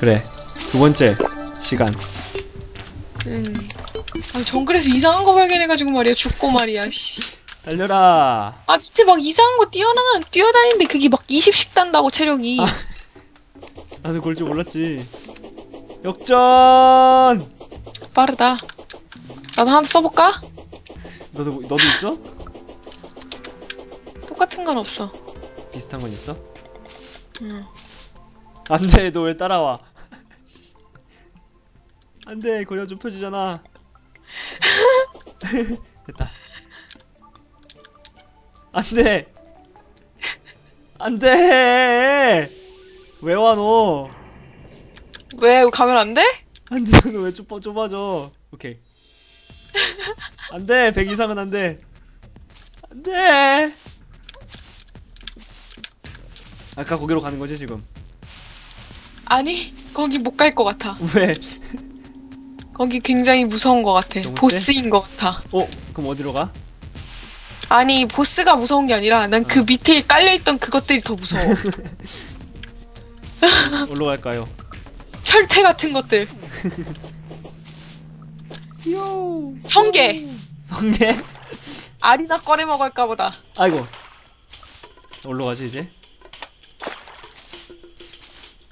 그래. 두 번째 시간. 음. 아, 정글에서 이상한 거 발견해가지고 말이야. 죽고 말이야, 씨. 달려라. 아, 밑에 막 이상한 거 뛰어나, 뛰어다니는데 그게 막 20씩 단다고, 체력이. 아. 나는 그럴 줄 몰랐지. 역전. 빠르다. 나도 하나 써볼까? 너도 너도 있어? 똑같은 건 없어. 비슷한 건 있어? 응. 안돼, 너 왜 따라와? 안돼, 거리가 좁혀지잖아. 됐다. 안돼, 안돼. 왜와 너? 왜, 가면 안 돼? 안돼, 너왜 좁아 좁아져? 오케이. 안돼, 100 이상은 안돼. 안돼. 아까 거기로 가는 거지 지금? 아니, 거기 못 갈 것 같아. 왜? 거기 굉장히 무서운 것 같아. 너무 보스인 것 같아. 어? 그럼 어디로 가? 아니, 보스가 무서운 게 아니라 난 그 밑에 깔려있던 그것들이 더 무서워. 어디로 갈까요? 철퇴 같은 것들. 요. 성게. 성게? 알이나 꺼내 먹을까 보다. 아이고. 어디로 가지 이제?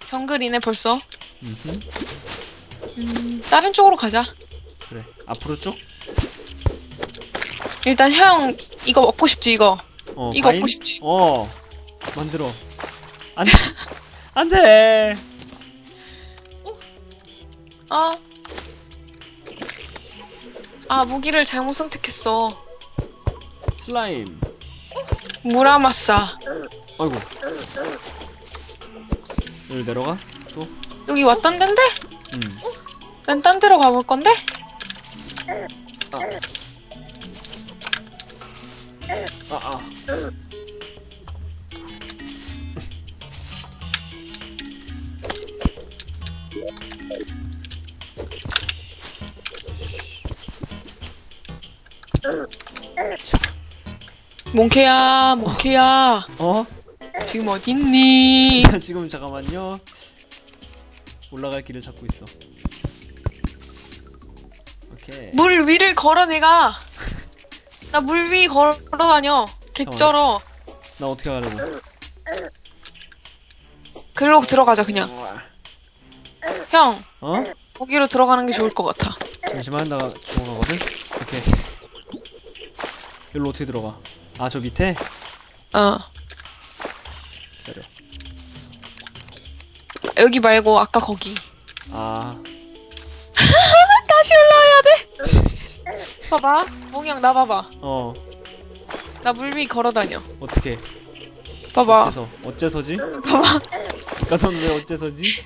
정글이네 벌써. 음흠. 음, 다른 쪽으로 가자. 그래. 앞으로 쭉? 일단 형 이거 먹고 싶지 이거. 어. 이거 과일? 먹고 싶지? 어. 만들어. 안 돼. 안 돼. 아. 아 무기를 잘못 선택했어. 슬라임. 무라마싸. 아이고. 여기 내려가? 또? 여기 왔던 덴데? 음. 난 딴 데로 가볼 건데? 아, 아. 몽케야, 몽케야. 어? 지금 어딨니? 지금 잠깐만요. 올라갈 길을 찾고 있어. 오케이. 물 위를 걸어 내가. 나 물 위 걸어 다녀. 개쩔어. 나 어떻게 가려고? 글로 들어가자 그냥. 형, 어? 거기로 들어가는 게 좋을 것 같아. 잠시만, 나 죽어가거든? 오케이. 여기로 어떻게 들어가? 아, 저 밑에? 어. 기다려. 여기 말고 아까 거기. 아, 봐봐. 몽형 나 봐봐. 어, 나 물 위 걸어 다녀. 어떻게? 봐봐. 어째서? 어째서지? 봐봐. 나넌 왜 어째서지?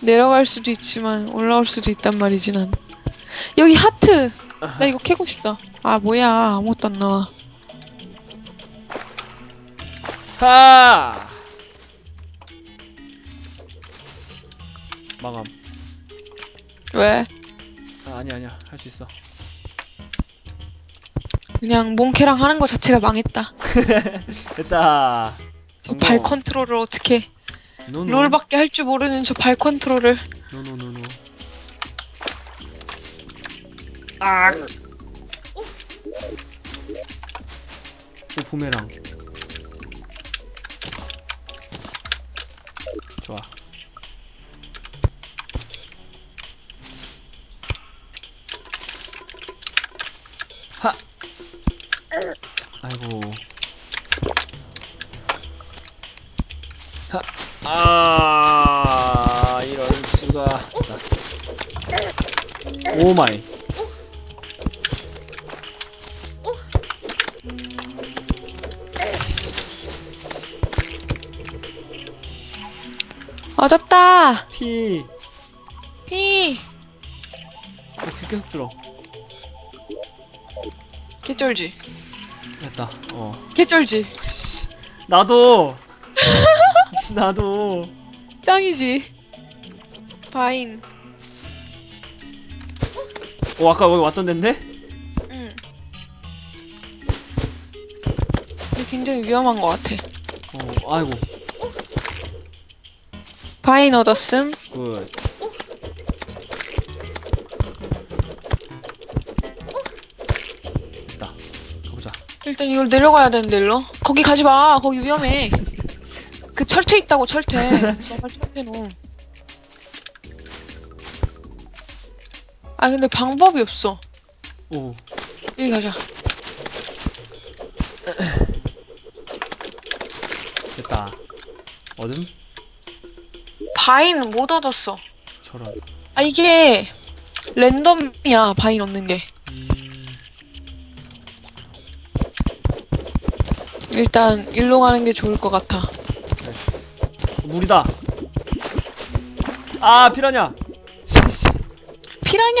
내려갈 수도 있지만 올라올 수도 있단 말이지 난. 여기 하트. 나 이거 캐고 싶다. 아 뭐야 아무것도 안 나와. 하! 망함. 왜? 아, 아니야, 아니야. 할 수 있어. 그냥 몽케랑 하는 거 자체가 망했다. 됐다. 저발 컨트롤을 어떻게 노노. 롤밖에 할 줄 모르는 저 발 컨트롤을 노노노노. 아! 오, 부메랑. 좋아. 하! 아이고. 하! 아, 이럴 수가. 오 마이. 얻었다. 피. 피. 어, 피 계속 줄어. 개쩔지. 됐다. 어. 개쩔지. 나도. 나도. 짱이지. 바인. 어, 아까 여기 왔던 데인데? 응. 이거 굉장히 위험한 것 같아. 어, 아이고. 바인 얻었음. 굿. 일단 이걸 내려가야 되는데 일로. 거기 가지 마. 거기 위험해. 그 철퇴 있다고 철퇴. 아 근데 방법이 없어. 오. 여기 가자. 됐다. 어둠? 바인 못 얻었어. 저런. 아 이게 랜덤이야 바인 얻는 게. 일단 일로 가는 게 좋을 것 같아. 물이다. 아, 피라냐. 피라냐?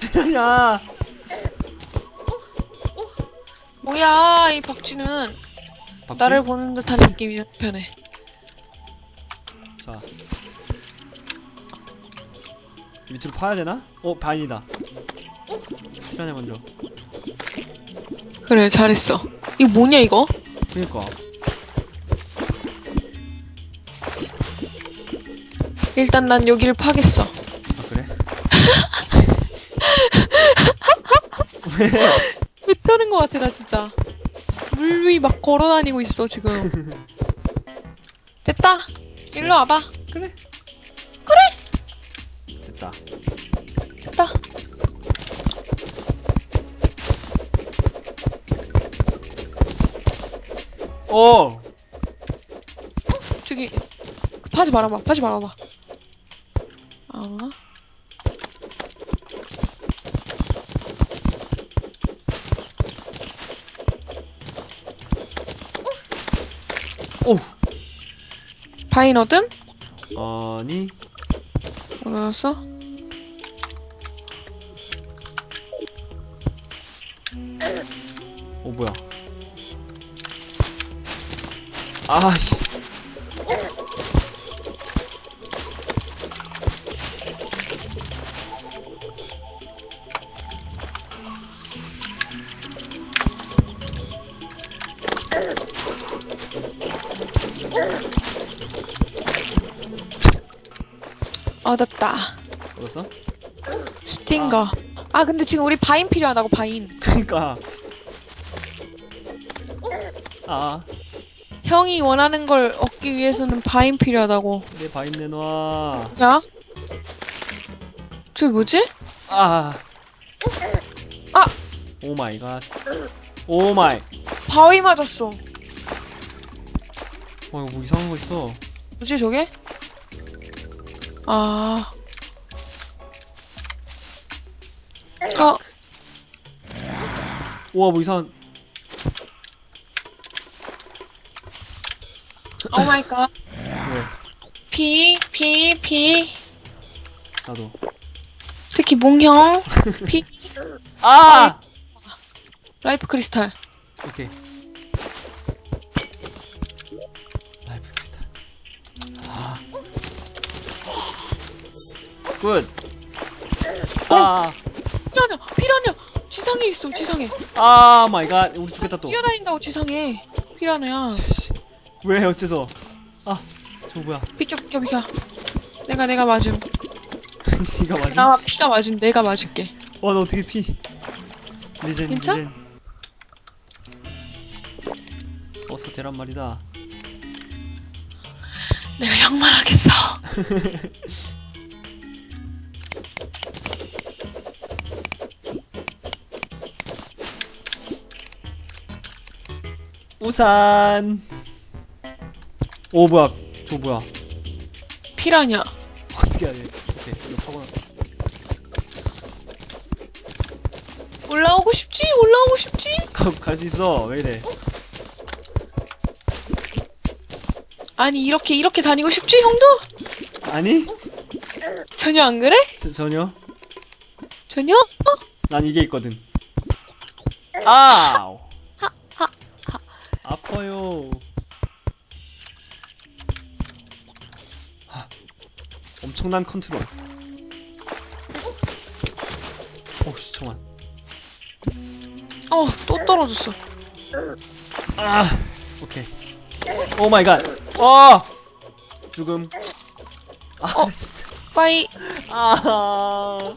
피라냐. 뭐야 이 박쥐는 박쥐? 나를 보는 듯한 느낌이 편해. 자. 밑으로 파야 되나? 어, 반이다. 피라냐 먼저. 그래 잘했어. 이거 뭐냐 이거? 그니까. 일단 난 여기를 파겠어. 아, 그래? 왜? 괜찮은 것 같아 나 진짜. 물 위 막 걸어다니고 있어 지금. 됐다. 일로 와봐. 그래. 됐다. 됐다. 오! 저기 파지 말아봐. 파지 말아봐. 안 오나? 오! 바인 얻음? 아니, 올라왔어? 어, 뭐야. 아씨. 얻었다. 얻었어? 스팅거. 아 근데 지금 우리 바인 필요하다고 바인. 그니까. 아, 형이 원하는 걸 얻기 위해서는 바인 필요하다고. 내 바인 내놔. 야? 저기 뭐지? 아. 아! 오 마이 갓. 오 마이. 바위 맞았어. 와, 이거 뭐 이상한 거 있어. 뭐지 저게? 아. 어, 우와, 뭐 이상한. 오 마이 갓. 왜? 피, 피, 피. 나도. 특히 몽형. 피. 아! 라이프 크리스탈. 오케이. 라이프 크리스탈. 아. 굿. 아, 피라냐, 피라냐. 지상에 있어, 지상에. 아 마이 갓. 우리 죽겠다 또. 뛰어다닌다고 지상에. 피라냐야. 왜 어째서? 아, 저 뭐야? 비켜, 비켜, 비켜. 내가, 내가 맞음. 니가 맞아? 나 피가 맞음. 내가 맞을게. 와, 너 어떻게 피? 리젠, 괜찮? 리젠. 어서 대란 말이다. 내가 양말하겠어. 우산. 오 뭐야? 저 뭐야? 피라냐. 어떻게 해야 돼? 오케이, 이거 파고 나. 올라오고 싶지? 올라오고 싶지? 갈수 있어. 왜 이래? 아니, 이렇게, 이렇게 다니고 싶지, 형도? 아니? 전혀 안 그래? 저, 전혀. 전혀? 어? 난 이게 있거든. 아우. 아파요. 엄청난 컨트롤. 오씨, 잠만. 어, 또 떨어졌어. 아, 오케이. 오 마이 갓. 어! 죽음. 아, 어. 진짜. 빠이. 아.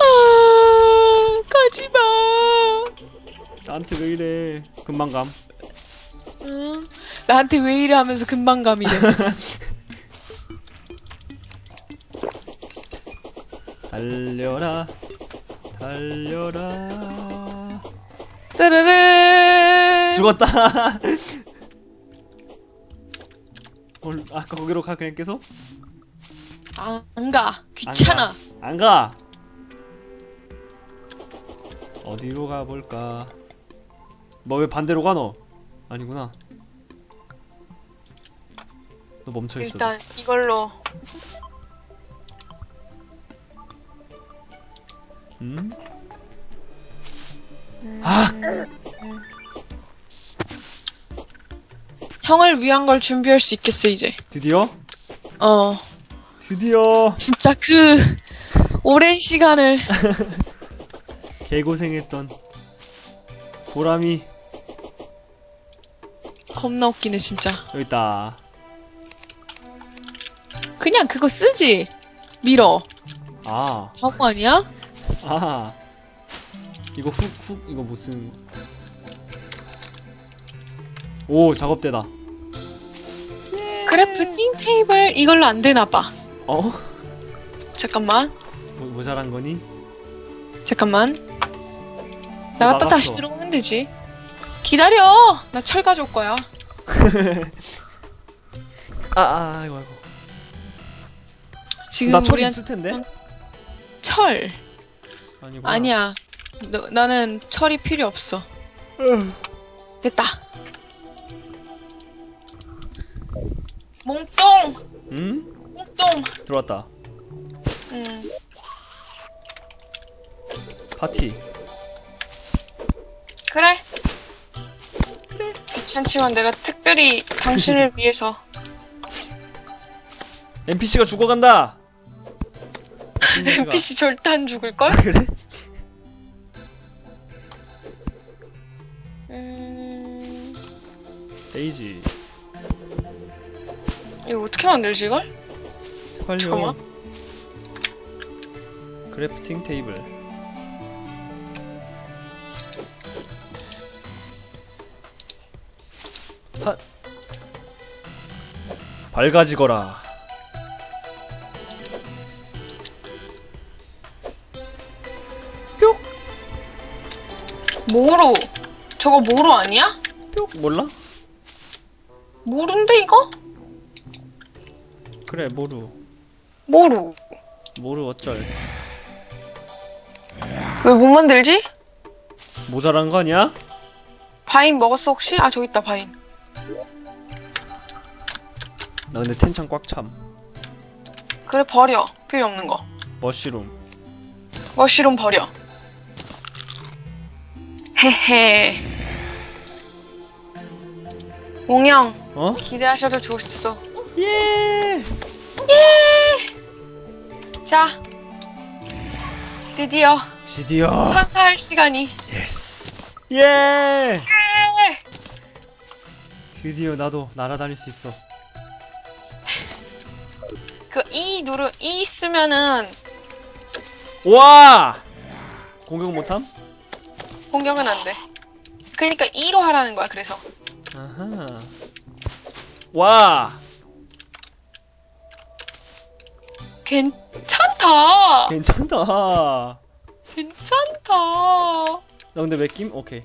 아, 가지 마. 나한테 왜 이래. 금방 감. 응. 나한테 왜 이래 하면서 금방 감이래. 달려라. 달려라. 뜨르르. 죽었다. 뭘 아까 거기로 가 그냥 계속? 아, 안 가. 귀찮아. 안 가. 어디로 가볼까? 너 왜 반대로 가 너? 아니구나. 너 멈춰 있어. 일단 이걸로 음? 아, 형을 위한 걸 준비할 수 있겠어 이제. 드디어? 어. 드디어 진짜 그 오랜 시간을 개고생했던 보람이 겁나 웃기네 진짜. 여기 있다. 그냥 그거 쓰지. 밀어. 아, 바보 아니야? 아. 이거 훅, 훅, 이거 못 쓰는. 오, 작업대다. 크래프팅 테이블 이걸로 안 되나 봐. 어? 잠깐만. 뭐, 모자란 거니? 잠깐만. 나갔다 나갔어. 다시 들어오면 되지. 기다려. 나 철 가져올 거야. 아, 아, 아이고, 아이고. 지금 나 철이 우리한 있을 텐데? 응. 철. 아니구나. 아니야. 너, 나는 철이 필요 없어. 됐다. 몽똥! 응? 몽똥! 들어왔다. 음. 파티. 그래. 그래. 귀찮지만 내가 특별히 당신을 위해서. NPC가 죽어간다! NPC 절대 안 죽을걸? 그래? 음. 데이지. 이거 어떻게 만들지, 이걸? 빨리 잠깐만. 크래프팅 테이블. 핫. 밝아지거라. 모루. 저거 모루 아니야? 뿅 몰라? 모루인데, 이거? 그래 모루. 모루. 모루 어쩔. 왜 못 만들지? 모자란 거 아니야? 바인 먹었어, 혹시? 아, 저기 있다, 바인. 나 근데 텐창 꽉 참. 그래, 버려. 필요 없는 거. 머쉬룸. 머쉬룸 버려. 헤헤. 몽영, 어? 기대하셔도 좋겠어. 예. 자, 드디어 드디어. 판사할 시간이. 예스. 예. 드디어 나도 날아다닐 수 있어. 그 E 누르 E 쓰면은 와! 공격 못함? 공격은 안 돼. 그러니까 E로 하라는 거야. 그래서 아하. 와! 괜찮다. 괜찮다. 나 괜찮다. 근데 왜 낌? 오케이.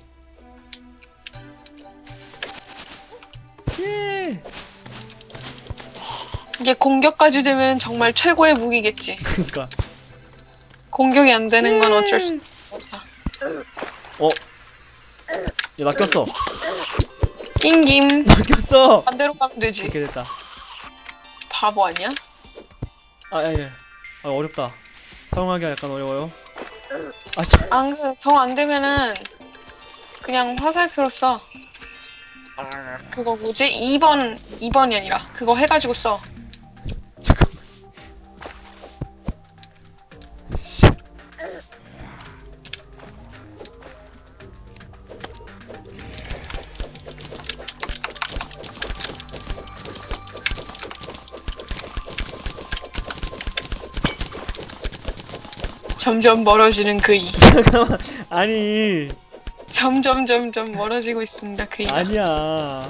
예. 이게 공격까지 되면 정말 최고의 무기겠지. 그니까. 공격이 안 되는 건 어쩔 수 없다. 어. 꼈어. 낑김 나 꼈어! 반대로 가면 되지. 이렇게 됐다. 바보 아니야? 아, 예, 예. 아, 어렵다. 사용하기가 약간 어려워요. 아, 참. 안 그래. 정안 되면은 그냥 화살표로 써. 그거 뭐지? 2번 2번이 아니라 그거 해가지고 써. 점점 멀어지는 그이. 잠깐만. 아니. 점점 점점 멀어지고 있습니다 그이. 아니야.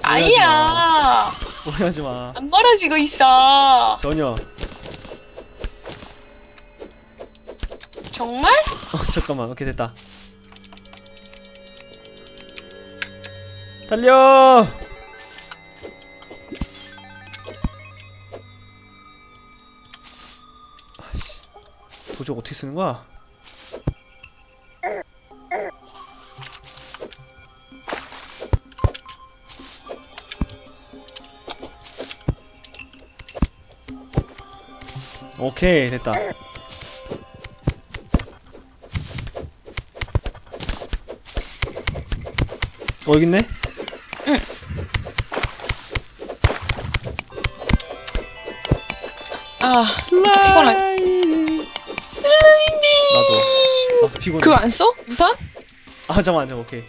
아니야. 오해하지 마. 안 멀어지고 있어. 전혀. 정말? 어, 잠깐만. 오케이, 됐다. 달려! 도적 어떻게 쓰는 거야? 오케이, 됐다. 어, 여기 있네? 피곤해. 그거 안 써? 우산? 아, 잠깐만, 잠깐만, 오케이.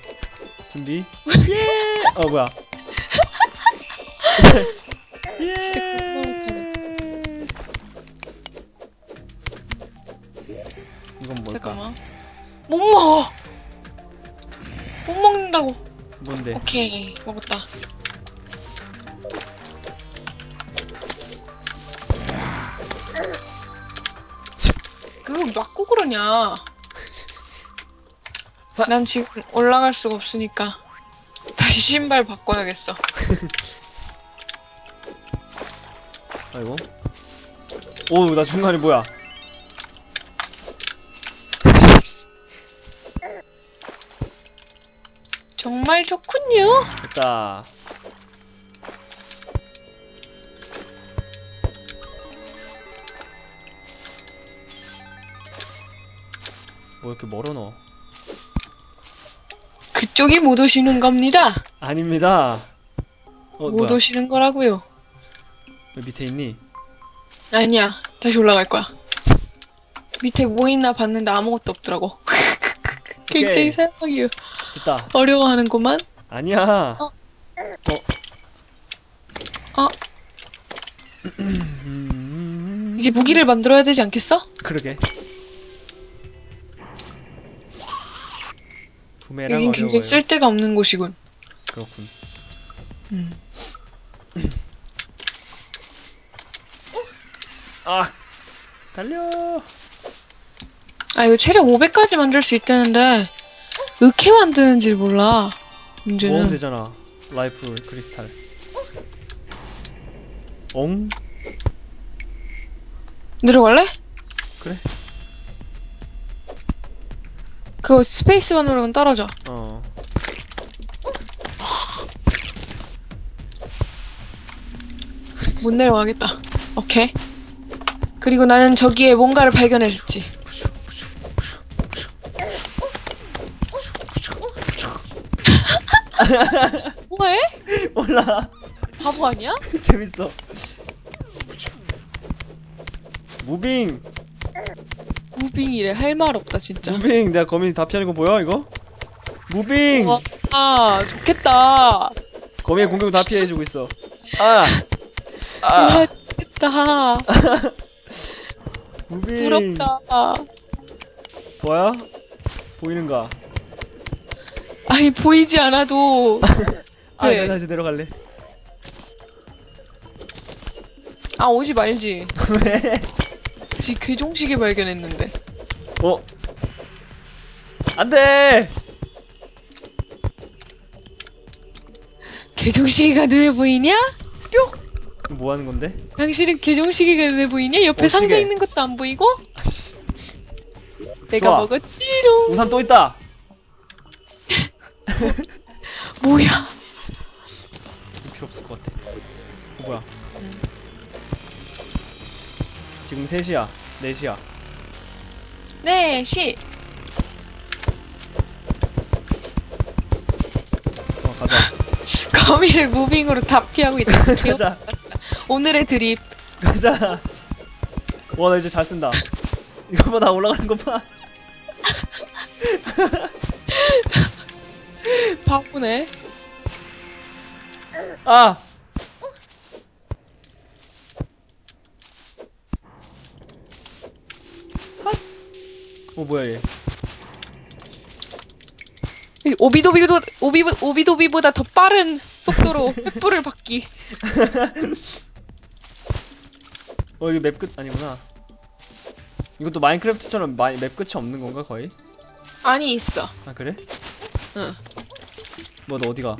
준비. 예! 어, 뭐야. 예! 진짜 겁나 못하네. 이건 뭘까? 잠깐만. 못 먹어. 못 먹는다고. 뭔데? 오케이 먹었다. 그거 맞고 그러냐? 난 지금 올라갈 수가 없으니까 다시 신발 바꿔야겠어. 아이고. 오, 나 중간에 뭐야? 정말 좋군요. 됐다. 뭐 이렇게 멀어 너? 그쪽이 못 오시는 겁니다. 아닙니다. 어, 못 뭐야? 오시는 거라고요. 왜 밑에 있니? 아니야. 다시 올라갈 거야. 밑에 뭐 있나 봤는데 아무것도 없더라고. 굉장히 오케이. 사용하기 됐다. 어려워하는구만. 아니야. 어. 어. 어. 음, 이제 무기를 만들어야 되지 않겠어? 그러게. 구매랑 여긴 어려워요. 굉장히 쓸데가 없는 곳이군. 그렇군. 음. 아, 달려. 아, 이거 체력 500까지 만들 수 있다는데, 어떻게 만드는지 몰라. 모으면 문제는. 되잖아. 라이프 크리스탈. 엉? 내려갈래? 그래. 그거 스페이스만 누르면 떨어져. 어. 못 내려가겠다. 오케이. 그리고 나는 저기에 뭔가를 발견했지. 뭐해? 몰라. 바보 아니야? 재밌어. 무빙. 무빙이래. 할 말 없다, 진짜. 무빙. 내가 거미 다 피하는 거 보여 이거? 무빙. 와, 아, 좋겠다. 거미의 공격을 다 피해주고 있어. 아. 아. 와, 좋겠다. 무빙. 부럽다. 보여? 보이는가? 아니, 보이지 않아도. 아, 네. 나 이제 내려갈래. 아, 오지 말지. 왜? 지 괴종시계 발견했는데. 어? 안 돼! 괴종시계가 눈에 보이냐? 뭐 하는 건데? 당신은 괴종시계가 눈에 보이냐? 옆에 어, 상자 시계. 있는 것도 안 보이고? 내가 좋아. 먹었지롱. 우산 또 있다! 뭐야? 지금 3시야. 4시야. 네, 시. 어, 가자. 거미를 무빙으로 다 피하고 있다. 가자. 오늘의 드립. 가자. 와, 나 이제 잘 쓴다. 이거 봐, 나 올라가는 거 봐. 바보네. 아! 어 뭐야 얘 이 오비도비도 오비 오비도비보다 더 빠른 속도로 횃불을 받기. 어 이거 맵 끝 아니구나 이것도 마인크래프트처럼 마, 맵 끝이 없는 건가 거의? 아니 있어. 아 그래? 응. 뭐 너 어디가?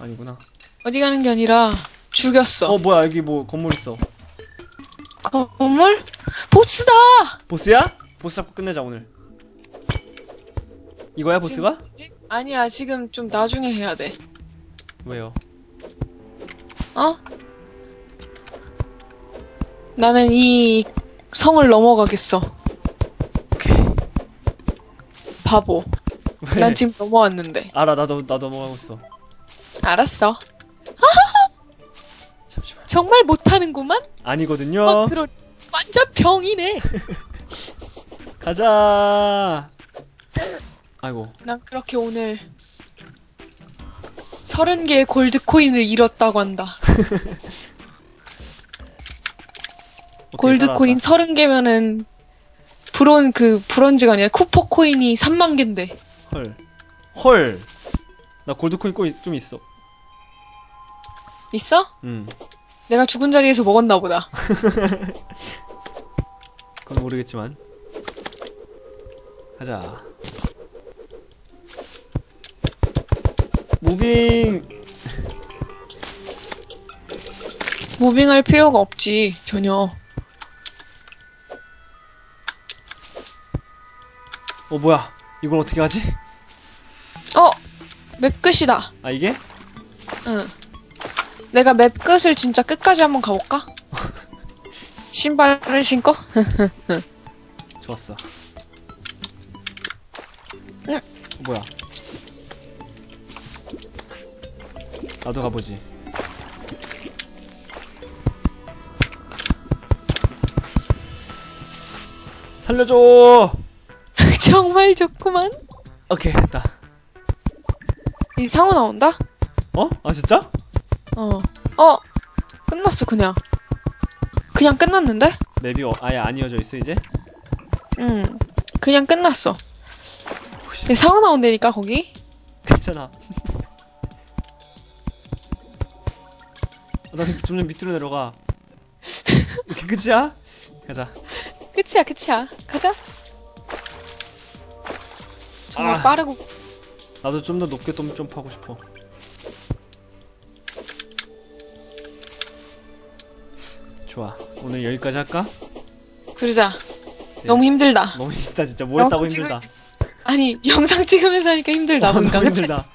아니구나 어디 가는 게 아니라 죽였어. 어 뭐야 여기 뭐 건물 있어 건물? 보스다. 보스야? 보스 잡고 끝내자 오늘 이거야 보스가? 아니야 지금 좀 나중에 해야 돼. 왜요? 어? 나는 이 성을 넘어가겠어. 오케이 바보. 왜? 난 지금 넘어왔는데. 알아 나도 나도 넘어가고 있어 알았어. 잠시만 정말 못하는구만? 아니거든요 어, 들어. 완전 병이네. 가자 아이고 난 그렇게 오늘 서른 개의 골드 코인을 잃었다고 한다. 오케이, 골드 따라왔다. 코인 서른 개면은 브론 그 브론즈가 아니라 쿠퍼 코인이 3만 개인데. 헐. 헐. 나 골드 코인 꼭좀 있어. 있어? 음. 내가 죽은 자리에서 먹었나 보다. 그건 모르겠지만. 가자. 무빙. 무빙할 필요가 없지 전혀. 어 뭐야? 이걸 어떻게 하지? 어, 맵 끝이다. 아 이게? 응. 내가 맵 끝을 진짜 끝까지 한번 가볼까? 신발을 신고? 좋았어. 뭐야? 나도 가보지. 살려줘! 정말 좋구만. 오케이 됐다. 이 상어 나온다? 어? 아 진짜? 어. 어, 끝났어 그냥. 그냥 끝났는데? 맵이 어- 아예 안 이어져 있어 이제? 응. 그냥 끝났어. 근데 상어 나온다니까 거기? 괜찮아. 나 점점 밑으로 내려가. 이게 끝이야? 가자. 끝이야 끝이야. 가자. 정말 아. 빠르고 나도 좀 더 높게 좀 점프하고 싶어. 좋아. 오늘 여기까지 할까? 그러자. 네. 너무 힘들다. 너무 힘들다 진짜. 뭘 했다고 영상 힘들다. 아니 영상 찍으면서 하니까 힘들다 어, 뭔가 너무 그치? 힘들다.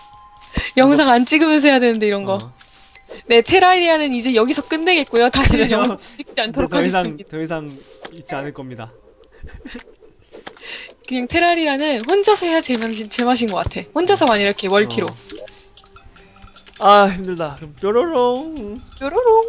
영상 안 찍으면서 해야 되는데 이런 거. 어. 네 테라리아는 이제 여기서 끝내겠고요. 다시는 그래요. 영상 찍지 이제 않도록 더 이상 하겠습니다. 더 이상 있지 않을 겁니다. 그냥 테라리아는 혼자서 해야 제맛인, 제맛인 것 같아. 혼자서가 아니라 이렇게 월키로. 어. 아 힘들다. 그럼 뾰로롱. 뾰로롱.